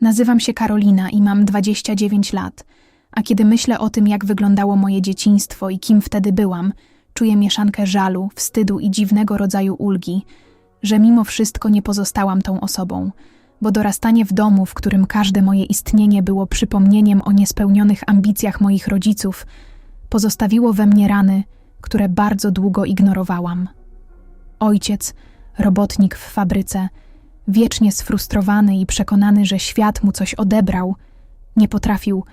Nazywam się Karolina i mam 29 lat, a kiedy myślę o tym, jak wyglądało moje dzieciństwo i kim wtedy byłam, czuję mieszankę żalu, wstydu i dziwnego rodzaju ulgi, że mimo wszystko nie pozostałam tą osobą, bo dorastanie w domu, w którym każde moje istnienie było przypomnieniem o niespełnionych ambicjach moich rodziców, pozostawiło we mnie rany, które bardzo długo ignorowałam. Ojciec, robotnik w fabryce, wiecznie sfrustrowany i przekonany, że świat mu coś odebrał, nie potrafił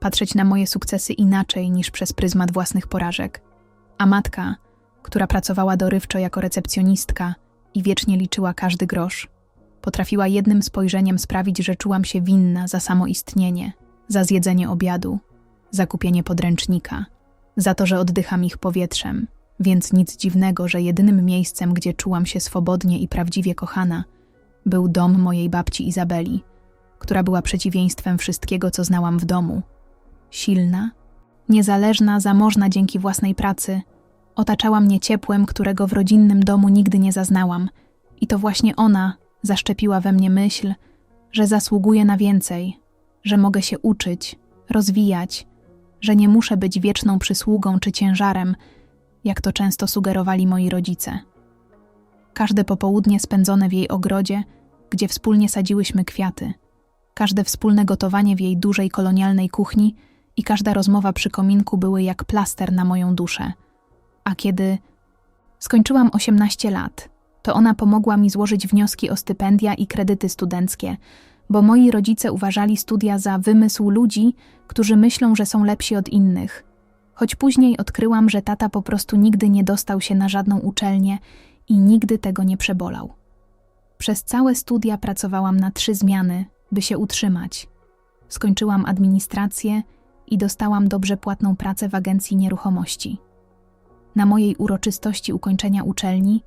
patrzeć na moje sukcesy inaczej niż przez pryzmat własnych porażek. A matka, która pracowała dorywczo jako recepcjonistka i wiecznie liczyła każdy grosz, potrafiła jednym spojrzeniem sprawić, że czułam się winna za samoistnienie, za zjedzenie obiadu, za kupienie podręcznika, za to, że oddycham ich powietrzem, więc nic dziwnego, że jedynym miejscem, gdzie czułam się swobodnie i prawdziwie kochana, był dom mojej babci Izabeli, która była przeciwieństwem wszystkiego, co znałam w domu. Silna, niezależna, zamożna dzięki własnej pracy, otaczała mnie ciepłem, którego w rodzinnym domu nigdy nie zaznałam, i to właśnie ona zaszczepiła we mnie myśl, że zasługuję na więcej, że mogę się uczyć, rozwijać, że nie muszę być wieczną przysługą czy ciężarem, jak to często sugerowali moi rodzice. Każde popołudnie spędzone w jej ogrodzie, gdzie wspólnie sadziłyśmy kwiaty, każde wspólne gotowanie w jej dużej kolonialnej kuchni i każda rozmowa przy kominku były jak plaster na moją duszę. A kiedy skończyłam 18 lat, to ona pomogła mi złożyć wnioski o stypendia i kredyty studenckie, bo moi rodzice uważali studia za wymysł ludzi, którzy myślą, że są lepsi od innych. Choć później odkryłam, że tata po prostu nigdy nie dostał się na żadną uczelnię i nigdy tego nie przebolał. Przez całe studia pracowałam na trzy zmiany, by się utrzymać. Skończyłam administrację i dostałam dobrze płatną pracę w agencji nieruchomości. Na mojej uroczystości ukończenia uczelni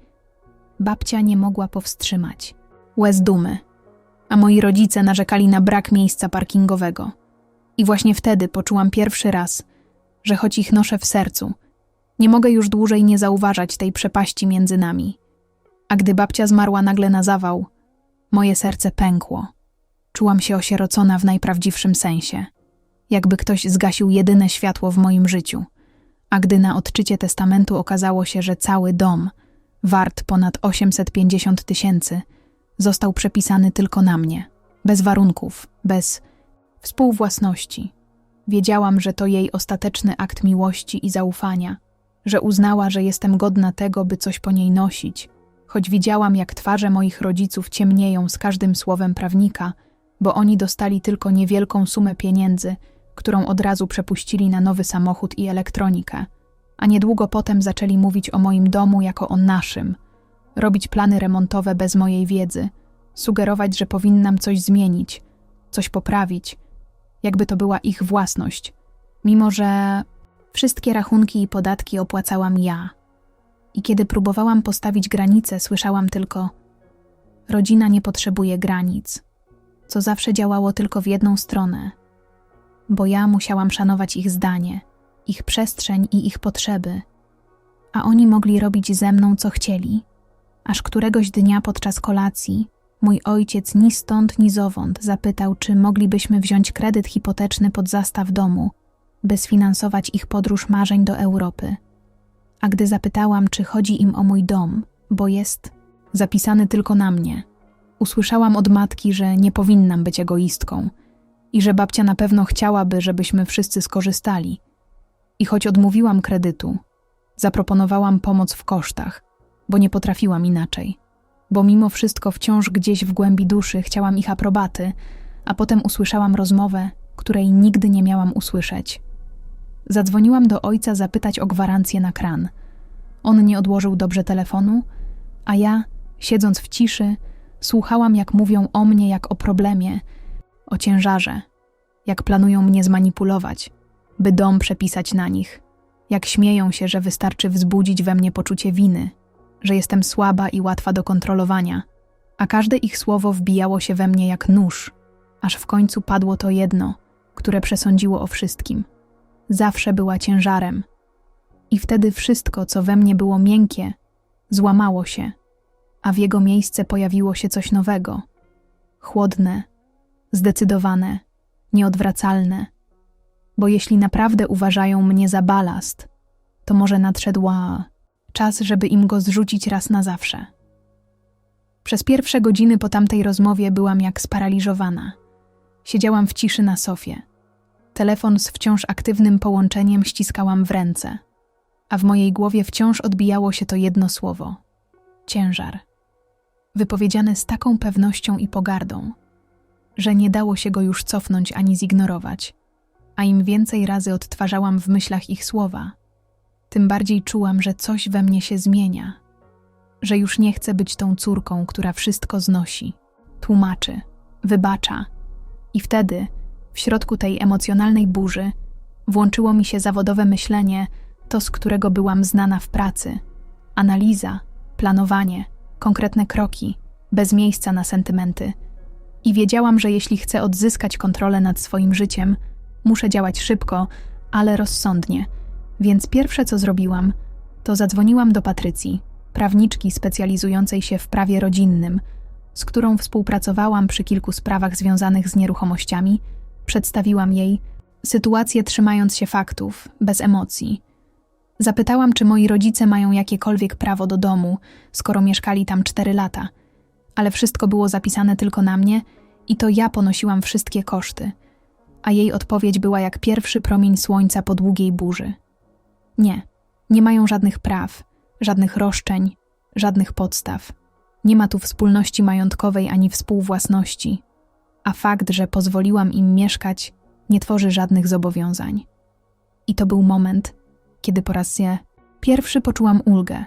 babcia nie mogła powstrzymać. Łez dumy. A moi rodzice narzekali na brak miejsca parkingowego. I właśnie wtedy poczułam pierwszy raz, że choć ich noszę w sercu, nie mogę już dłużej nie zauważać tej przepaści między nami. A gdy babcia zmarła nagle na zawał, moje serce pękło. Czułam się osierocona w najprawdziwszym sensie, jakby ktoś zgasił jedyne światło w moim życiu. A gdy na odczycie testamentu okazało się, że cały dom, wart ponad 850 tysięcy, został przepisany tylko na mnie, bez warunków, bez współwłasności. Wiedziałam, że to jej ostateczny akt miłości i zaufania, że uznała, że jestem godna tego, by coś po niej nosić, choć widziałam, jak twarze moich rodziców ciemnieją z każdym słowem prawnika, bo oni dostali tylko niewielką sumę pieniędzy, którą od razu przepuścili na nowy samochód i elektronikę, a niedługo potem zaczęli mówić o moim domu jako o naszym, robić plany remontowe bez mojej wiedzy, sugerować, że powinnam coś zmienić, coś poprawić, jakby to była ich własność, mimo że wszystkie rachunki i podatki opłacałam ja. I kiedy próbowałam postawić granice, słyszałam tylko: Rodzina nie potrzebuje granic, co zawsze działało tylko w jedną stronę, bo ja musiałam szanować ich zdanie, ich przestrzeń i ich potrzeby, a oni mogli robić ze mną co chcieli, aż któregoś dnia podczas kolacji mój ojciec ni stąd, ni zowąd zapytał, czy moglibyśmy wziąć kredyt hipoteczny pod zastaw domu, by sfinansować ich podróż marzeń do Europy. A gdy zapytałam, czy chodzi im o mój dom, bo jest zapisany tylko na mnie, usłyszałam od matki, że nie powinnam być egoistką i że babcia na pewno chciałaby, żebyśmy wszyscy skorzystali. I choć odmówiłam kredytu, zaproponowałam pomoc w kosztach, bo nie potrafiłam inaczej bo mimo wszystko wciąż gdzieś w głębi duszy chciałam ich aprobaty, a potem usłyszałam rozmowę, której nigdy nie miałam usłyszeć. Zadzwoniłam do ojca zapytać o gwarancję na kran. On nie odłożył dobrze telefonu, a ja, siedząc w ciszy, słuchałam, jak mówią o mnie jak o problemie, o ciężarze, jak planują mnie zmanipulować, by dom przepisać na nich, jak śmieją się, że wystarczy wzbudzić we mnie poczucie winy, że jestem słaba i łatwa do kontrolowania, a każde ich słowo wbijało się we mnie jak nóż, aż w końcu padło to jedno, które przesądziło o wszystkim. Zawsze była ciężarem. I wtedy wszystko, co we mnie było miękkie, złamało się, a w jego miejsce pojawiło się coś nowego chłodne, zdecydowane, nieodwracalne. Bo jeśli naprawdę uważają mnie za balast, to może nadszedła czas, żeby im go zrzucić raz na zawsze. Przez pierwsze godziny po tamtej rozmowie byłam jak sparaliżowana. Siedziałam w ciszy na sofie. Telefon z wciąż aktywnym połączeniem ściskałam w ręce, a w mojej głowie wciąż odbijało się to jedno słowo ciężar. Wypowiedziane z taką pewnością i pogardą, że nie dało się go już cofnąć ani zignorować, a im więcej razy odtwarzałam w myślach ich słowa, tym bardziej czułam, że coś we mnie się zmienia, że już nie chcę być tą córką, która wszystko znosi, tłumaczy, wybacza. I wtedy, w środku tej emocjonalnej burzy, włączyło mi się zawodowe myślenie, to z którego byłam znana w pracy, analiza, planowanie, konkretne kroki, bez miejsca na sentymenty. I wiedziałam, że jeśli chcę odzyskać kontrolę nad swoim życiem, muszę działać szybko, ale rozsądnie. Więc pierwsze co zrobiłam, to zadzwoniłam do Patrycji, prawniczki specjalizującej się w prawie rodzinnym, z którą współpracowałam przy kilku sprawach związanych z nieruchomościami. Przedstawiłam jej sytuację, trzymając się faktów, bez emocji. Zapytałam, czy moi rodzice mają jakiekolwiek prawo do domu, skoro mieszkali tam cztery lata, ale wszystko było zapisane tylko na mnie i to ja ponosiłam wszystkie koszty. A jej odpowiedź była jak pierwszy promień słońca po długiej burzy. Nie, nie mają żadnych praw, żadnych roszczeń, żadnych podstaw. Nie ma tu wspólności majątkowej ani współwłasności, a fakt, że pozwoliłam im mieszkać, nie tworzy żadnych zobowiązań. I to był moment, kiedy po raz pierwszy poczułam ulgę,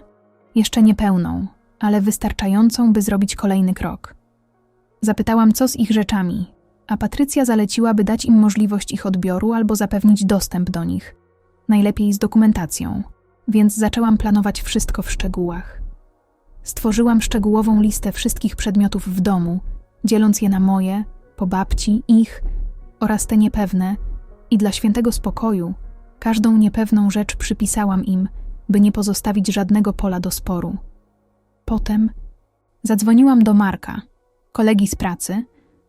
jeszcze niepełną, ale wystarczającą, by zrobić kolejny krok. Zapytałam, co z ich rzeczami, a Patrycja zaleciła, by dać im możliwość ich odbioru albo zapewnić dostęp do nich, najlepiej z dokumentacją, więc zaczęłam planować wszystko w szczegółach. Stworzyłam szczegółową listę wszystkich przedmiotów w domu, dzieląc je na moje, po babci, ich oraz te niepewne, i dla świętego spokoju każdą niepewną rzecz przypisałam im, by nie pozostawić żadnego pola do sporu. Potem zadzwoniłam do Marka, kolegi z pracy,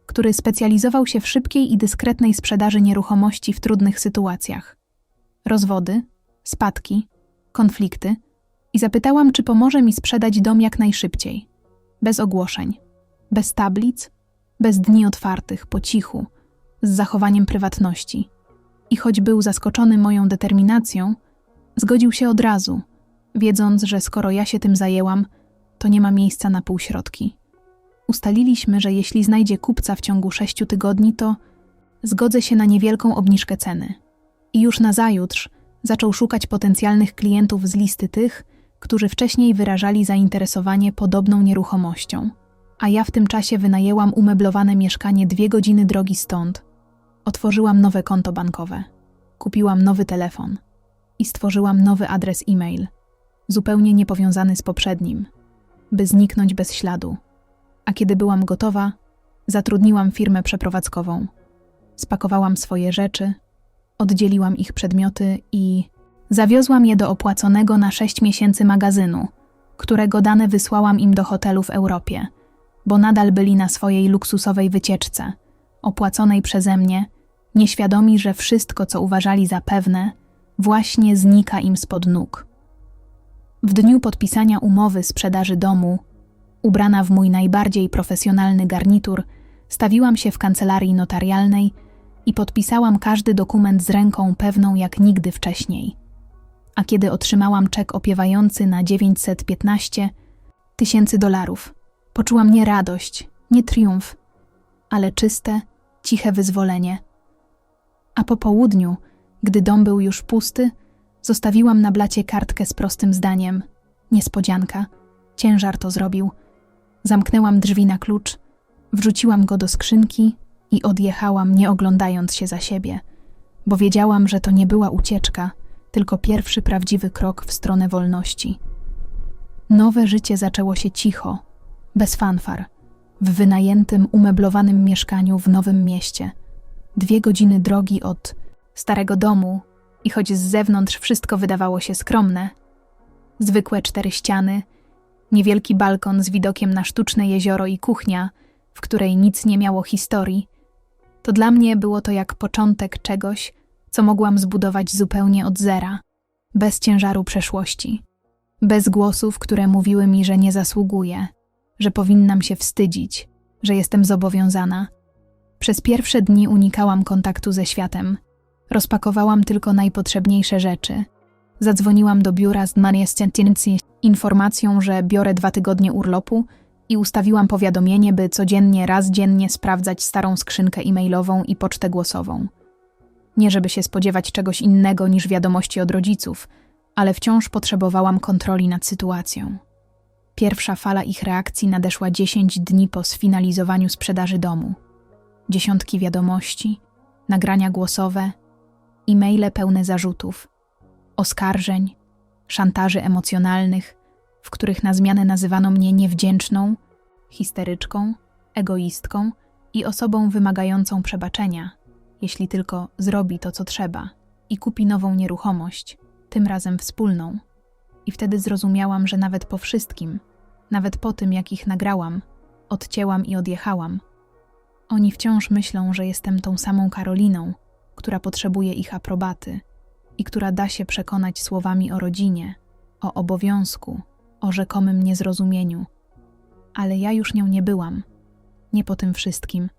który specjalizował się w szybkiej i dyskretnej sprzedaży nieruchomości w trudnych sytuacjach. Rozwody, spadki, konflikty i zapytałam, czy pomoże mi sprzedać dom jak najszybciej. Bez ogłoszeń, bez tablic, bez dni otwartych, po cichu, z zachowaniem prywatności. I choć był zaskoczony moją determinacją, zgodził się od razu, wiedząc, że skoro ja się tym zajęłam, to nie ma miejsca na półśrodki. Ustaliliśmy, że jeśli znajdzie kupca w ciągu sześciu tygodni, to zgodzę się na niewielką obniżkę ceny. I już na zajutrz zaczął szukać potencjalnych klientów z listy tych, którzy wcześniej wyrażali zainteresowanie podobną nieruchomością. A ja w tym czasie wynajęłam umeblowane mieszkanie dwie godziny drogi stąd. Otworzyłam nowe konto bankowe, kupiłam nowy telefon i stworzyłam nowy adres e-mail, zupełnie niepowiązany z poprzednim, by zniknąć bez śladu. A kiedy byłam gotowa, zatrudniłam firmę przeprowadzkową. Spakowałam swoje rzeczy, oddzieliłam ich przedmioty i zawiozłam je do opłaconego na sześć miesięcy magazynu, którego dane wysłałam im do hotelu w Europie, bo nadal byli na swojej luksusowej wycieczce, opłaconej przeze mnie, nieświadomi, że wszystko, co uważali za pewne, właśnie znika im spod nóg. W dniu podpisania umowy sprzedaży domu, ubrana w mój najbardziej profesjonalny garnitur, stawiłam się w kancelarii notarialnej i podpisałam każdy dokument z ręką pewną jak nigdy wcześniej. A kiedy otrzymałam czek opiewający na 915 tysięcy dolarów, poczułam nie radość, nie triumf, ale czyste, ciche wyzwolenie. A po południu, gdy dom był już pusty, zostawiłam na blacie kartkę z prostym zdaniem: Niespodzianka, ciężar to zrobił. Zamknęłam drzwi na klucz, wrzuciłam go do skrzynki i odjechałam, nie oglądając się za siebie, bo wiedziałam, że to nie była ucieczka, tylko pierwszy prawdziwy krok w stronę wolności. Nowe życie zaczęło się cicho, bez fanfar, w wynajętym, umeblowanym mieszkaniu w nowym mieście. Dwie godziny drogi od starego domu, i choć z zewnątrz wszystko wydawało się skromne, zwykłe cztery ściany, niewielki balkon z widokiem na sztuczne jezioro i kuchnia, w której nic nie miało historii, to dla mnie było to jak początek czegoś, co mogłam zbudować zupełnie od zera, bez ciężaru przeszłości, bez głosów, które mówiły mi, że nie zasługuję, że powinnam się wstydzić, że jestem zobowiązana. Przez pierwsze dni unikałam kontaktu ze światem. Rozpakowałam tylko najpotrzebniejsze rzeczy. Zadzwoniłam do biura z Maniestentiencji informacją, że biorę dwa tygodnie urlopu i ustawiłam powiadomienie, by codziennie raz dziennie sprawdzać starą skrzynkę e-mailową i pocztę głosową. Nie żeby się spodziewać czegoś innego niż wiadomości od rodziców, ale wciąż potrzebowałam kontroli nad sytuacją. Pierwsza fala ich reakcji nadeszła 10 dni po sfinalizowaniu sprzedaży domu. Dziesiątki wiadomości, nagrania głosowe, e-maile pełne zarzutów, oskarżeń, szantaży emocjonalnych, w których na zmianę nazywano mnie niewdzięczną, histeryczką, egoistką i osobą wymagającą przebaczenia, jeśli tylko zrobi to, co trzeba i kupi nową nieruchomość, tym razem wspólną. I wtedy zrozumiałam, że nawet po wszystkim, nawet po tym, jak ich nagrałam, odcięłam i odjechałam, oni wciąż myślą, że jestem tą samą Karoliną, która potrzebuje ich aprobaty i która da się przekonać słowami o rodzinie, o obowiązku, o rzekomym niezrozumieniu. Ale ja już nią nie byłam, nie po tym wszystkim.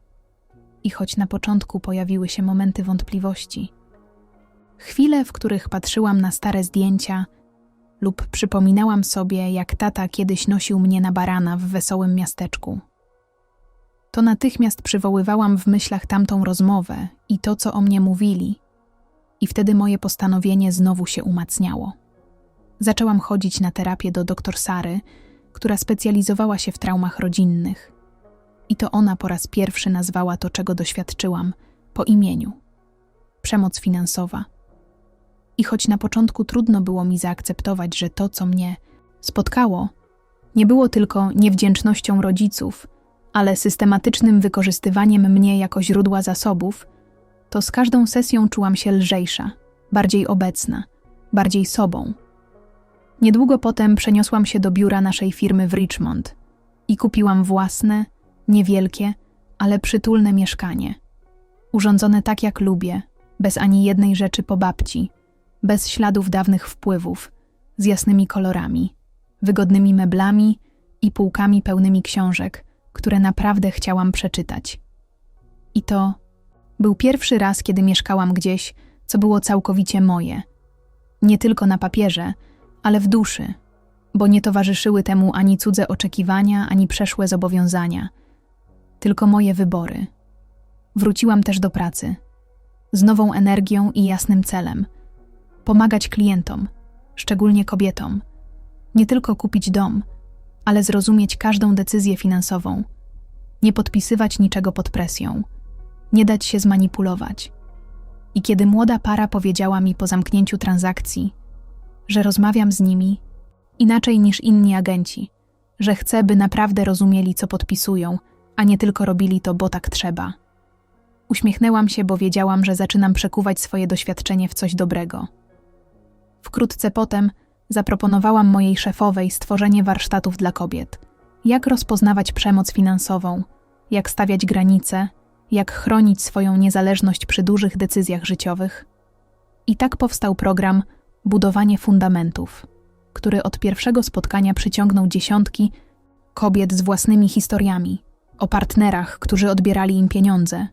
I choć na początku pojawiły się momenty wątpliwości, chwile, w których patrzyłam na stare zdjęcia lub przypominałam sobie, jak tata kiedyś nosił mnie na barana w wesołym miasteczku, to natychmiast przywoływałam w myślach tamtą rozmowę i to, co o mnie mówili, i wtedy moje postanowienie znowu się umacniało. Zaczęłam chodzić na terapię do doktor Sary, która specjalizowała się w traumach rodzinnych. I to ona po raz pierwszy nazwała to, czego doświadczyłam, po imieniu przemoc finansowa. I choć na początku trudno było mi zaakceptować, że to, co mnie spotkało, nie było tylko niewdzięcznością rodziców, ale systematycznym wykorzystywaniem mnie jako źródła zasobów, to z każdą sesją czułam się lżejsza, bardziej obecna, bardziej sobą. Niedługo potem przeniosłam się do biura naszej firmy w Richmond i kupiłam własne, niewielkie, ale przytulne mieszkanie. Urządzone tak jak lubię, bez ani jednej rzeczy po babci, bez śladów dawnych wpływów, z jasnymi kolorami, wygodnymi meblami i półkami pełnymi książek, które naprawdę chciałam przeczytać. I to był pierwszy raz, kiedy mieszkałam gdzieś, co było całkowicie moje. Nie tylko na papierze, ale w duszy, bo nie towarzyszyły temu ani cudze oczekiwania, ani przeszłe zobowiązania, tylko moje wybory. Wróciłam też do pracy, z nową energią i jasnym celem pomagać klientom, szczególnie kobietom, nie tylko kupić dom, ale zrozumieć każdą decyzję finansową, nie podpisywać niczego pod presją, nie dać się zmanipulować. I kiedy młoda para powiedziała mi po zamknięciu transakcji, że rozmawiam z nimi inaczej niż inni agenci, że chcę, by naprawdę rozumieli, co podpisują, a nie tylko robili to, bo tak trzeba. Uśmiechnęłam się, bo wiedziałam, że zaczynam przekuwać swoje doświadczenie w coś dobrego. Wkrótce potem zaproponowałam mojej szefowej stworzenie warsztatów dla kobiet. Jak rozpoznawać przemoc finansową, jak stawiać granice, jak chronić swoją niezależność przy dużych decyzjach życiowych. I tak powstał program Budowanie Fundamentów, który od pierwszego spotkania przyciągnął dziesiątki kobiet z własnymi historiami, o partnerach, którzy odbierali im pieniądze,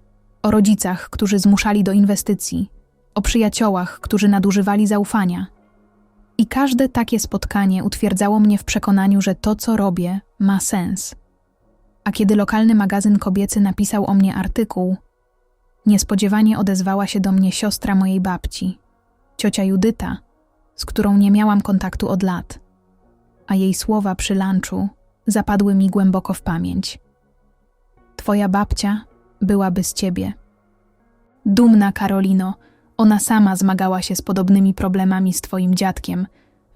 o rodzicach, którzy zmuszali do inwestycji, o przyjaciołach, którzy nadużywali zaufania. I każde takie spotkanie utwierdzało mnie w przekonaniu, że to, co robię, ma sens. A kiedy lokalny magazyn kobiecy napisał o mnie artykuł, niespodziewanie odezwała się do mnie siostra mojej babci, ciocia Judyta, z którą nie miałam kontaktu od lat, a jej słowa przy lunchu zapadły mi głęboko w pamięć. Twoja babcia była bez ciebie. Dumna Karolino, ona sama zmagała się z podobnymi problemami z twoim dziadkiem,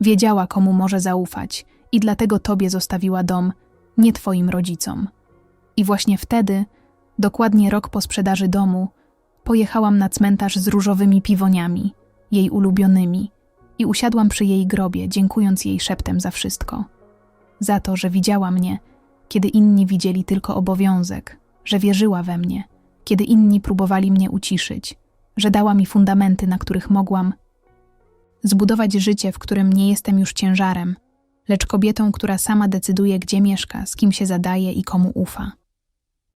wiedziała, komu może zaufać i dlatego tobie zostawiła dom, nie twoim rodzicom. I właśnie wtedy, dokładnie rok po sprzedaży domu, pojechałam na cmentarz z różowymi piwoniami, jej ulubionymi, i usiadłam przy jej grobie, dziękując jej szeptem za wszystko. Za to, że widziała mnie, kiedy inni widzieli tylko obowiązek, że wierzyła we mnie, kiedy inni próbowali mnie uciszyć, że dała mi fundamenty, na których mogłam zbudować życie, w którym nie jestem już ciężarem, lecz kobietą, która sama decyduje, gdzie mieszka, z kim się zadaje i komu ufa.